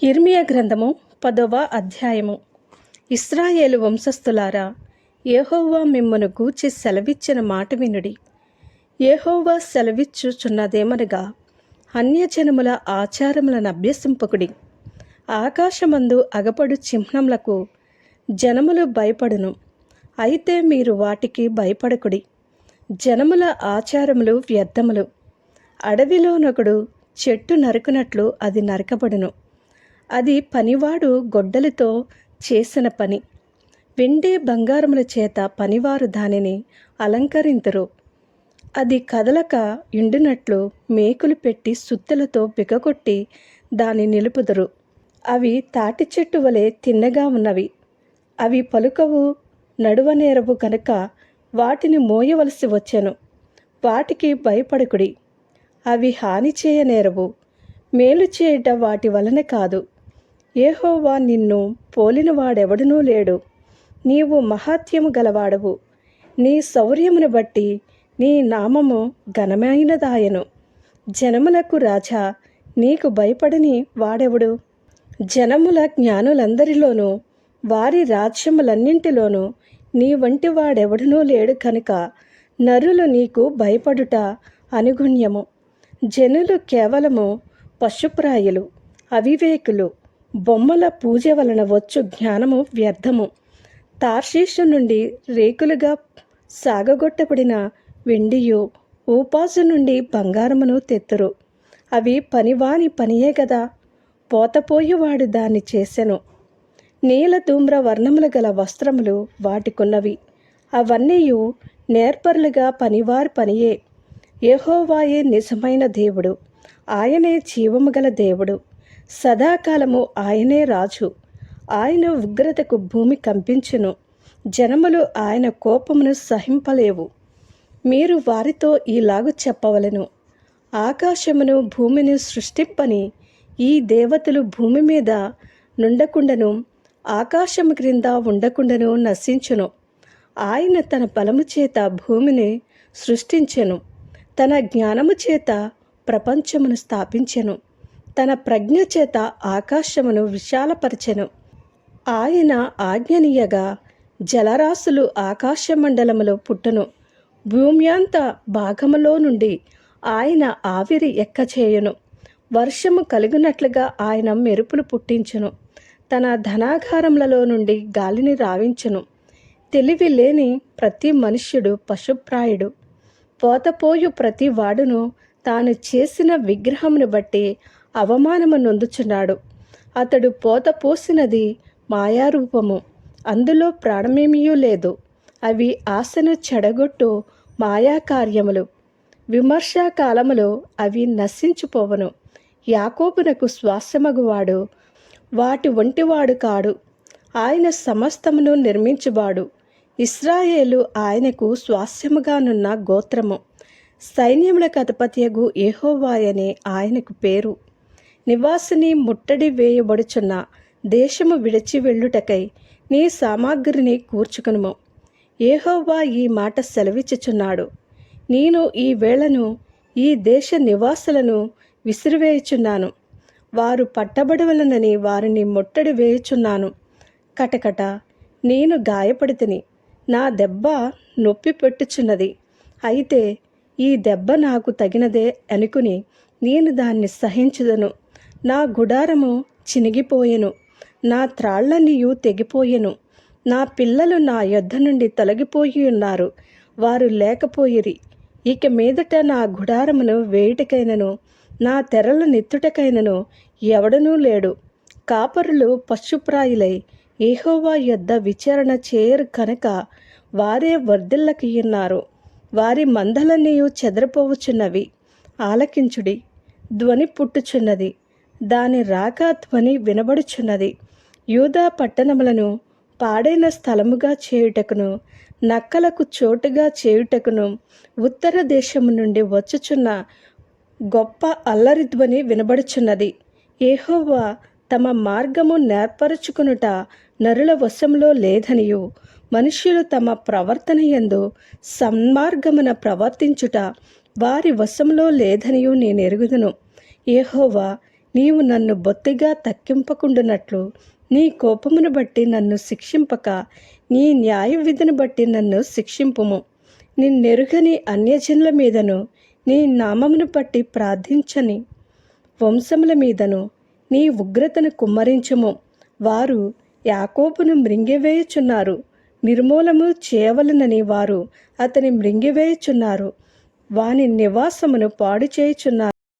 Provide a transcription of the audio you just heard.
ఇర్మియా గ్రంథము పదవ అధ్యాయము. ఇస్రాయేలు వంశస్థులారా ఏహోవా మిమ్మను గూచి సెలవిచ్చిన మాట వినుడి. ఏహోవా సెలవిచ్చుచున్నదేమనగా అన్యజనముల ఆచారములను అభ్యసింపకుడి. ఆకాశమందు అగపడు చిహ్నములకు జనములు భయపడును. అయితే మీరు వాటికి భయపడకుడి. జనముల ఆచారములు వ్యర్థములు. అడవిలోనొకడు చెట్టు నరుకునట్లు అది నరకబడును. అది పనివాడు గొడ్డలితో చేసిన పని. వెండి బంగారముల చేత పనివారు దానిని అలంకరింతరు. అది కదలక ఎండునట్లు మేకులు పెట్టి సుత్తెలతో బిగగొట్టి దాని నిలుపుదరు. అవి తాటి చెట్టు వలె తిన్నగా ఉన్నవి. అవి పలుకవు నడువనేరవు గనుక వాటిని మోయవలసి వచ్చెను. వాటికి భయపడకుడి. అవి హాని చేయనేరవు. మేలు చేయట వాటి వలన కాదు. ఏహోవా నిన్ను పోలినవాడెవడనూ లేడు. నీవు మహాత్యము గలవాడవు. నీ శౌర్యమును బట్టి నీ నామము ఘనమైనదాయను. జనములకు రాజా నీకు భయపడని వాడెవడు? జనముల జ్ఞానులందరిలోనూ వారి రాజ్యములన్నింటిలోనూ నీ వంటి వాడెవడునూ లేడు కనుక నరులు నీకు భయపడుట అనుగుణ్యము. జనులు కేవలము పశుప్రాయులు అవివేకులు బొమ్మల పూజ వలన వచ్చు జ్ఞానము వ్యర్థము. తార్శీషు నుండి రేకులుగా సాగగొట్టబడిన వెండియు ఊపాసు నుండి బంగారమును తెత్తురు. అవి పనివాని పనియే కదా పోతపోయేవాడు దాన్ని చేసెను. నీల ధూమ్ర వర్ణములు గల వస్త్రములు వాటికున్నవి. అవన్నీయు నేర్పరులుగా పనివారి పనియే. యహోవాయే నిజమైన దేవుడు. ఆయనే జీవము గల దేవుడు. సదాకాలము ఆయనే రాజు. ఆయన ఉగ్రతకు భూమి కంపించును. జనములు ఆయన కోపమును సహింపలేవు. మీరు వారితో ఈలాగు చెప్పవలెను. ఆకాశమును భూమిని సృష్టింపని ఈ దేవతలు భూమి మీద నుండకుండను ఆకాశము క్రింద ఉండకుండాను నశించును. ఆయన తన బలము చేత భూమిని సృష్టించెను. తన జ్ఞానము చేత ప్రపంచమును స్థాపించెను. తన ప్రజ్ఞ చేత ఆకాశమును విశాలపరచెను. ఆయన ఆజ్ఞనీయగా జలరాశులు ఆకాశమండలములో పుట్టును. భూమ్యాంత భాగములో నుండి ఆయన ఆవిరి ఎక్కచేయును. వర్షము కలిగినట్లుగా ఆయన మెరుపులు పుట్టించును. తన ధనాగారములలో నుండి గాలిని రావించును. తెలివి లేని ప్రతి మనుష్యుడు పశుప్రాయుడు. పోతపోయు ప్రతి వాడును తాను చేసిన విగ్రహమును బట్టి అవమానము నొందుచున్నాడు. అతడు పోత పోసినది మాయారూపము. అందులో ప్రాణమేమీయూ లేదు. అవి ఆశను చెడగొట్టు మాయాకార్యములు. విమర్శాకాలములో అవి నశించిపోవను. యాకోబునకు శ్వాసమగువాడు. వాటి వంటివాడు కాడు. ఆయన సమస్తమును నిర్మించువాడు. ఇస్రాయేలు ఆయనకు స్వాస్యముగానున్న గోత్రము. సైన్యములకు అధిపత్యగు ఏహోవాయనే ఆయనకు పేరు. నివాసిని ముట్టడి వేయబడుచున్న దేశము విడిచి వెళ్ళుటకై నీ సామాగ్రిని కూర్చుకునుము. ఏహోవా ఈ మాట సెలవిచ్చుచున్నాడు. నేను ఈ వేళను ఈ దేశ నివాసులను విసిరివేయుచున్నాను. వారు పట్టబడవలనని వారిని ముట్టడి వేయుచున్నాను. కటకట నేను గాయపడితిని. నా దెబ్బ నొప్పి పెట్టుచున్నది అయితే ఈ దెబ్బ నాకు తగినదే అనుకుని నేను దాన్ని సహించుదను. నా గుడారము చినిగిపోయెను. నా త్రాళ్ళనియు తెగిపోయెను. నా పిల్లలు నా యొద్ద నుండి తొలగిపోయి ఉన్నారు వారు లేకపోయిరి. ఇక మీదట నా గుడారమును వేయుటకైనను నా తెరలు నెత్తుటకైనను ఎవడనూ లేడు. కాపరులు పశుప్రాయులై ఏహోవా యొద్ద విచారణ చేయరు కనుక వారే వర్ధిల్లకియున్నారు. వారి మందలన్నీ చెదరపోవుచున్నవి ఆలకించుడి. ధ్వని పుట్టుచున్నది. దాని రాక ధ్వని వినబడుచున్నది. యూదా పట్టణములను పాడైన స్థలముగా చేయుటకును నక్కలకు చోటుగా చేయుటకును ఉత్తర దేశము నుండి వచ్చుచున్న గొప్ప అల్లరి ధ్వని వినబడుచున్నది. ఏహోవా తమ మార్గము నేర్పరుచుకునుట నరుల వశంలో లేదనియు. మనుష్యులు తమ ప్రవర్తన యందు సన్మార్గమున ప్రవర్తించుట వారి వశంలో లేదనియు నేను ఎరుగుదును ఏహోవా నీవు నన్ను బొత్తిగా తక్కింపకుండునట్లు నీ కోపమును బట్టి నన్ను శిక్షింపక నీ న్యాయ విధిని బట్టి నన్ను శిక్షింపుము. నిన్నెరుగని అన్యజనుల మీదను నీ నామమును బట్టి ప్రార్థించని వంశముల మీదను నీ ఉగ్రతను కుమ్మరించుము. వారు యాకోపును మృంగివేయుచున్నారు. నిర్మూలము చేయవలనని వారు అతని మృంగివేయుచున్నారు. వాని నివాసమును పాడు చేయుచున్నారు